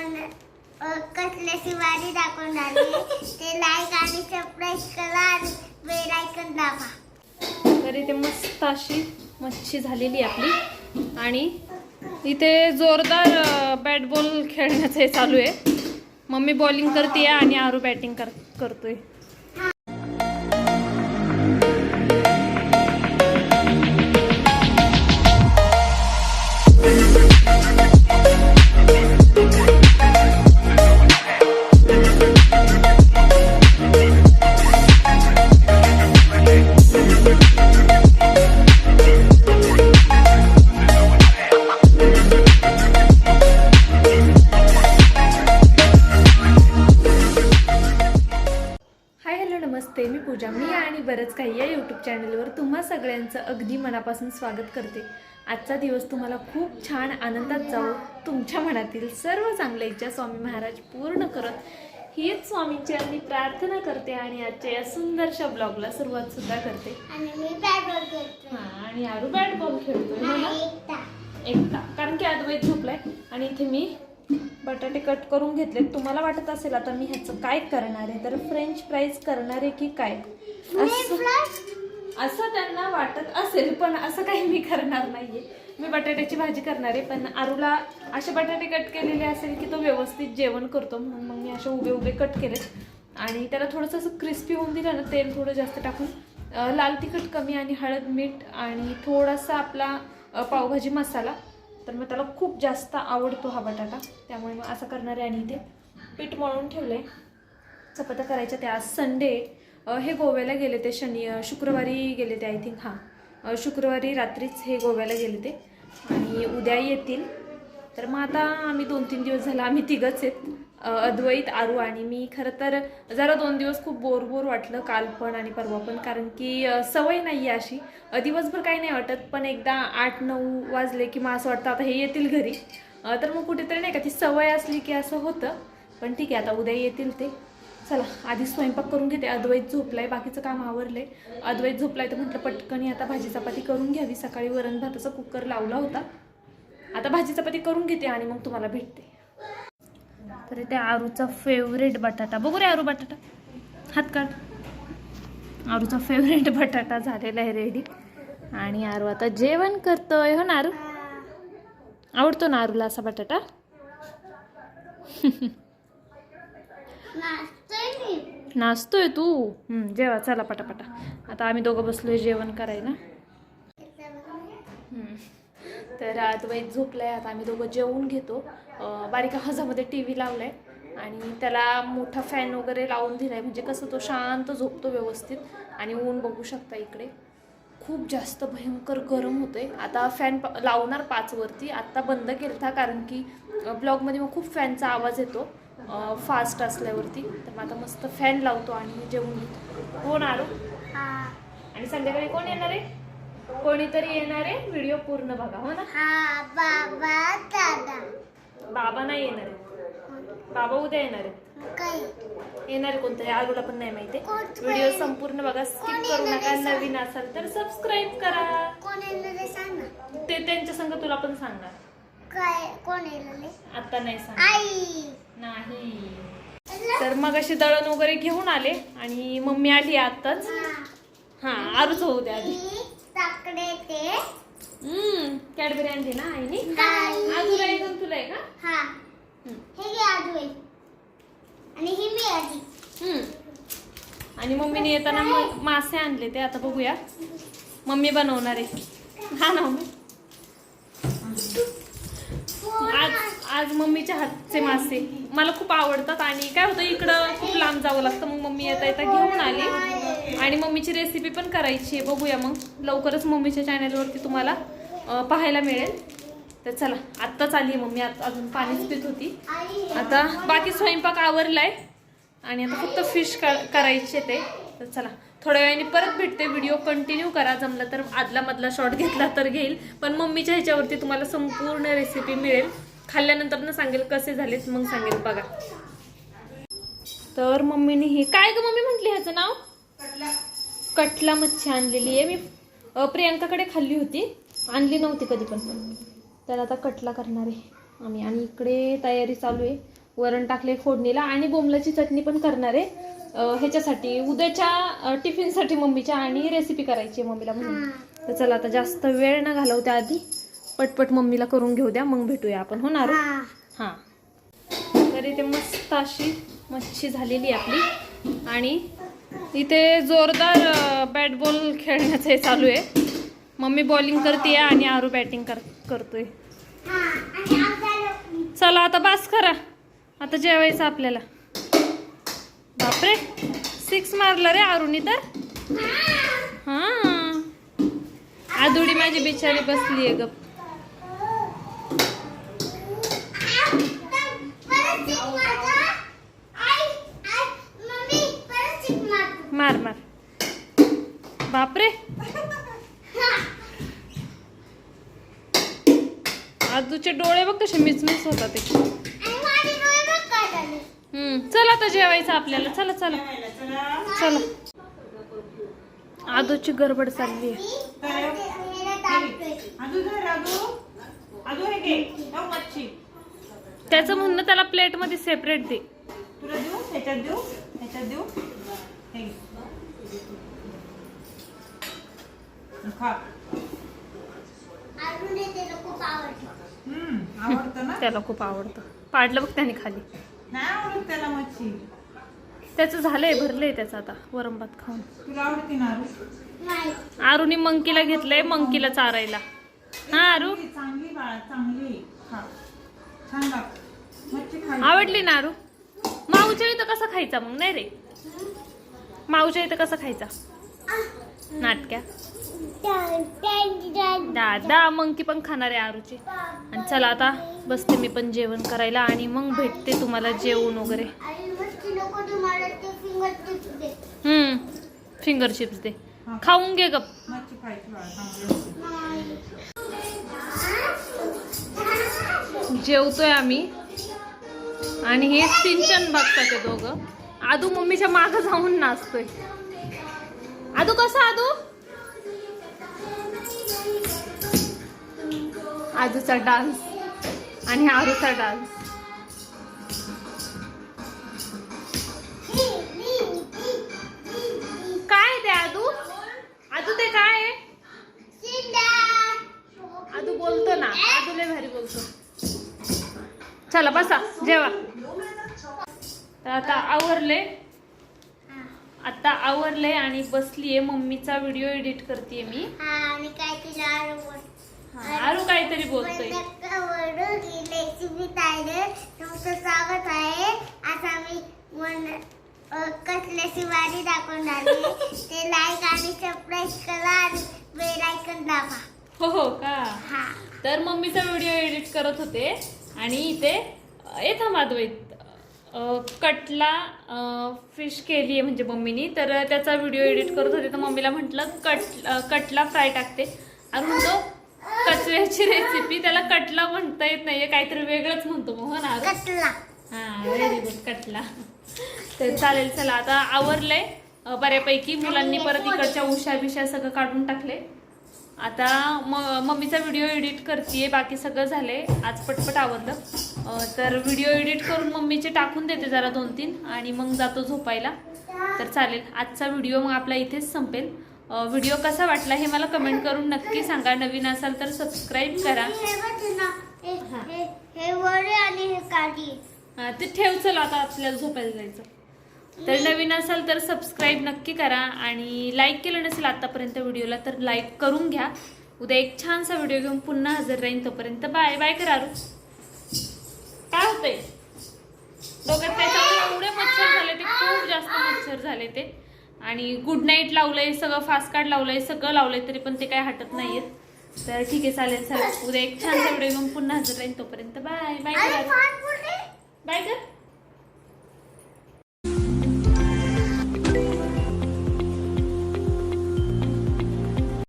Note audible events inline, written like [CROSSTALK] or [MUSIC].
आपण अ, कसल्याची वारी दाखवून आली. ते लाईक आणि सबस्क्राईब करा आणि बेल आयकॉन दाबा. तर इथे मस्त अशी मच्छी झालेली आहे आपली. आणि इथे जोरदार बॅट बॉल खेळण्याचं हे चालू आहे. मम्मी बॉलिंग करते आणि आरू बॅटिंग कर करतोय. यूट्यूब चॅनलवर तुम्हा सगळ्यांचं अगदी मनापासून स्वागत करते. आजचा दिवस तुम्हाला खूप छान आनंदात जाऊ तुमच्या मनातील सर्व चांगल्या इच्छा स्वामी महाराज पूर्ण करत. हीच स्वामींची मी प्रार्थना करते आणि आजच्या या सुंदरशा ब्लॉगला सुरुवात सुद्धा करते. आणि हा आरू बॅट बॉल खेळतोय हो एकटा. कारण की अद्वैत झोपलाय आणि इथे मी बटाटे कट करून घेतले तुम्हाला वाटत असेल आता मी ह्याचं काय करणार आहे? तर फ्रेंच फ्राईज करणार आहे की काय? असं त्यांना वाटत असेल पण असं काही मी करणार नाहीये. मी बटाट्याची भाजी करणार आहे पण आरूला असे बटाटे कट केलेले असेल की तो व्यवस्थित जेवण करतो म्हणून मग मी असे उभे उभे कट केले आणि त्याला थोडंसं असं क्रिस्पी होऊन दिलं ना तेल थोडं जास्त टाकून लाल तिखट कमी आणि हळद मीठ आणि थोडासा आपला पावभाजी मसाला. तर मग त्याला खूप जास्त आवडतो हा बटाटा त्यामुळे मग असं करणार आहे आणि इथे पीठ मळून ठेवलं आहे चपात्या करायच्या त्या आज संडे. हे गोव्याला गेले ते शनी शुक्रवारी गेले ते आय थिंक हां. शुक्रवारी रात्रीच हे गोव्याला गेले ते. आणि उद्या येतील. तर मग आता आम्ही दोन तीन दिवस झाला आम्ही तिघंच आहेत. अद्वैत आरू आणि मी. खरं तर जरा दोन दिवस खूप बोर बोर वाटलं काल पण आणि परवा पण कारण की सवय नाही आहे अशी दिवसभर काही नाही वाटत पण एकदा आठ नऊ वाजले की मग असं वाटतं आता हे येतील घरी. तर मग कुठेतरी नाही का ती सवय असली की असं होतं. पण ठीक आहे आता उद्या येतील ते. चला आधी स्वयंपाक करून घेते. अद्वैत झोपलाय बाकीचं काम आवरलंय. अद्वैत झोपलाय तर म्हटलं पटकन आता भाजी चपाती करून घ्यावी. सकाळी वरण भाताचा कुकर लावला होता. आता भाजी चपाती करून घेते आणि मग तुम्हाला भेटते. तर ते आरूचा फेवरेट बटाटा. बघू रे आरू बटाटा. हात काढ. आरूचा फेवरेट बटाटा झालेला आहे रेडी आणि आरू आता जेवण करतोय. हो ना आरू? आवडतो ना आरूला असा बटाटा? [LAUGHS] नाचतोय तू? जेवा चला पटापटा. आता आम्ही दोघं बसलोय जेवण करायला. हं. तर अद्वैत झोपलाय आता आम्ही दोघं जेवून घेतो. बारीका बारीक टी व्ही लावलाय. आणि त्याला मोठा फॅन वगैरे लावून दिलाय. म्हणजे कसं तो शांत झोपतो व्यवस्थित. आणि ऊन बघू शकता इकडे. खूप जास्त भयंकर गरम होतंय. आता फॅन प- लावणार पाचवरती आत्ता बंद केलता कारण की ब्लॉगमध्ये मग खूप फॅनचा आवाज येतो. फास्ट असल्यावरती. तर मग आता मस्त फॅन लावतो आणि जेवून घेतो. कोण आलो? हा. आणि संध्याकाळी कोण येणार आहे? कोणीतरी येणार आहे? व्हिडिओ पूर्ण बघा हो ना? हा बाबा दादा. बाबा नाही येणार आहे. बाबा उद्या येणार आहे येणार आहे कोणतरी आलूला पण नाही माहिती. व्हिडिओ संपूर्ण बघा. स्किप करू नका? नवीन असाल तर सबस्क्राईब करा. कोण येणार आहे सांग ना. ते त्यांच्या संग तुला पण सांगणार. काय कोण? आता नाही सांग नाही. तर मग अशी दळण वगैरे घेऊन आले आणि मम्मी आली आताच हा. आरूच होऊ द्या हम्म कॅडबरी आणली ना आईने. आजूला आहे का तुला आहे का? हा. हम्म. हे घे आजू आणि ही मी आधी. हम्म. आणि मम्मीने येताना मग मासे आणले ते आता बघूया. मम्मी बनवणार आहे. हा ना मम्मी? आज मम्मीच्या हातचे मासे. मला खूप आवडतात आणि काय होतं इकडं खूप लांब जावं लागतं. मग मम्मी येता येता घेऊन आली. आणि मम्मीची रेसिपी पण करायची आहे. बघूया मग. लवकरच मम्मीच्या चॅनलवरती तुम्हाला पाहायला मिळेल. तर चला आत्ताच आली आहे मम्मी. आता अजून पाणीच पित होती. आता बाकी स्वयंपाक आवरलाय. आणि आता फक्त फिश करायचे ते. तर चला थोड्या वेळाने परत भेटते. व्हिडिओ कंटिन्यू करा. जमला तर आदला मधला शॉर्ट घेतला तर घेईल. पण मम्मीच्या ह्याच्यावरती तुम्हाला संपूर्ण रेसिपी मिळेल. खाल्ल्यानंतर ना सांगेल कसे झालेत मग सांगेल बघा. तर मम्मीने हे काय ग मम्मी म्हटली ह्याचं नाव? कटला. मच्छी आणलेली आहे. मी प्रियांकाकडे खाल्ली होती. आणली नव्हती कधी पण. तर आता कटला करणार आहे आम्ही. आणि इकडे तयारी चालू आहे. वरण टाकले फोडणीला आणि बोंबलाची चटणी पण करणार आहे. ह्याच्यासाठी उद्याच्या टिफिनसाठी मम्मीच्या आणि रेसिपी करायची आहे मम्मीला म्हणून. तर चला आता जास्त वेळ न घालवत्या आधी पटपट मम्मीला करून घेऊ द्या मग भेटूया आपण. होणार हा. हां. तर इथे मस्त अशी मच्छी झालेली आपली. आणि इथे जोरदार बॅट बॉल खेळण्याचं हे चालू आहे. मम्मी बॉलिंग करते आणि आरू बॅटिंग कर करतोय. हा चला आता बास करा. आता जेवायचं आपल्याला. बापरे सिक्स मारलं रे आरुनी तर. हां. आदुडी माझी बिचारी बसली आहे गप. आदूचे डोळे बघ कसे मिचमिच होतात ते चला आता जेवायचं आपल्याला. चला चला. चला. आदूची गडबड चालली आहे. हे त्याचं म्हणणं त्याला प्लेटमध्ये सेपरेट दे. तुला देऊ ह्याच्यात देऊ ह्याच्यात देऊ खा अजून हे त्याला खूप आवडतं. हम्म आवडतं ना? त्याला खूप आवडतं. पाडलं बघ त्याने खाली. नाही आवडत त्याला मच्छी. त्याचं झालंय भरलंय त्याचं आता वरम भात खाऊन. तुला आवडते ना आरू? नाही. आरूनी मंकीला घेतलंय मंकीला चारायला. हा आरू? चांगली चांगली बाळा चांगली खा. छान लाग मच्छी खायची. आवडली ना आरू? माऊच्या इथं कसा खायचा मग? नाही रे. माऊच्या इथं कसा खायचा? नाटक्या. दादा मंकी पण खाणार आहे आरूची. आणि चला आता बसते मी पण जेवण करायला आणि मग भेटते तुम्हाला जेवण वगैरे. हम्म फिंगर चिप्स दे. खाऊन घे गप. जेवतोय आम्ही. आणि हे सिंचन बघतात ते दोघं. आदू मम्मीच्या माग जाऊन नाचतोय. आदू कसा आदू? आजूचा डान्स आणि आरूचा डान्स. काय ते आदू आजू ते काय आहे? आदू बोलतो ना आदू लय भारी बोलतो. चला बसा जेवा. तर आता आवरले. आता आवरले आणि बसलीये मम्मीचा व्हिडिओ एडिट करते मी. काय तिला आरू काहीतरी बोलतोय. ही तुमचं स्वागत आहे. आज आम्ही कसल्याची वाडी दाखवून आली ते लाईक आणि सबस्क्राईब करा आणि बेल आयकन दाबा. हो हो का? हा. तर मम्मीचा व्हिडिओ एडिट करत होते. आणि इथे येथा माधवईत कटला फिश केली आहे म्हणजे मम्मीनी. तर त्याचा व्हिडिओ एडिट करत होते. तर मम्मीला म्हटलं कट कटला फ्राय टाकते. आणि म्हणतो कचऱ्याची रेसिपी त्याला कटला म्हणता येत नाहीये काहीतरी वेगळंच म्हणतो मग हो ना? अगं? कसला हा व्हेरी गुड कटला. तर चालेल चला आता आवरलंय. अ, बऱ्यापैकी मुलांनी परत इकडच्या उशा बिशा सगळं काढून टाकले. आता म मम्मीचा व्हिडिओ एडिट करते बाकी सगळं झालंय. आज पटपट आवरलं. अ, तर व्हिडिओ एडिट करून मम्मीचे टाकून देते जरा दोन तीन आणि मग जातो झोपायला. तर चालेल आजचा व्हिडिओ मग आपला इथेच संपेल. व्हिडिओ कसा वाटला हे मला कमेंट करून नक्की सांगा. नवीन असाल तर सबस्क्राईब करा. ते ठेव चल आता आपल्याला झोपायला जायचं. तर नवीन असाल तर सबस्क्राईब नक्की करा आणि लाईक केलं नसेल आतापर्यंत व्हिडिओला तर लाईक करून घ्या. उद्या एक छानसा व्हिडिओ घेऊन पुन्हा हजर राहीन तोपर्यंत. बाय बाय करा काय होतंय? डोक्यात त्याच्यामुळे एवढे मच्छर झाले ते खूप जास्त मच्छर झाले ते. आणि गुड नाईट लावलंय सगळं फास्ट कार्ड लावलंय सगळं लावलंय तरी पण ते काय हटत नाहीयेत. तर ठीक आहे चालेल चला उद्या एक छानसा व्हिडिओ घेऊन पुन्हा हजर राहीन तोपर्यंत. बाय बाय बाय कर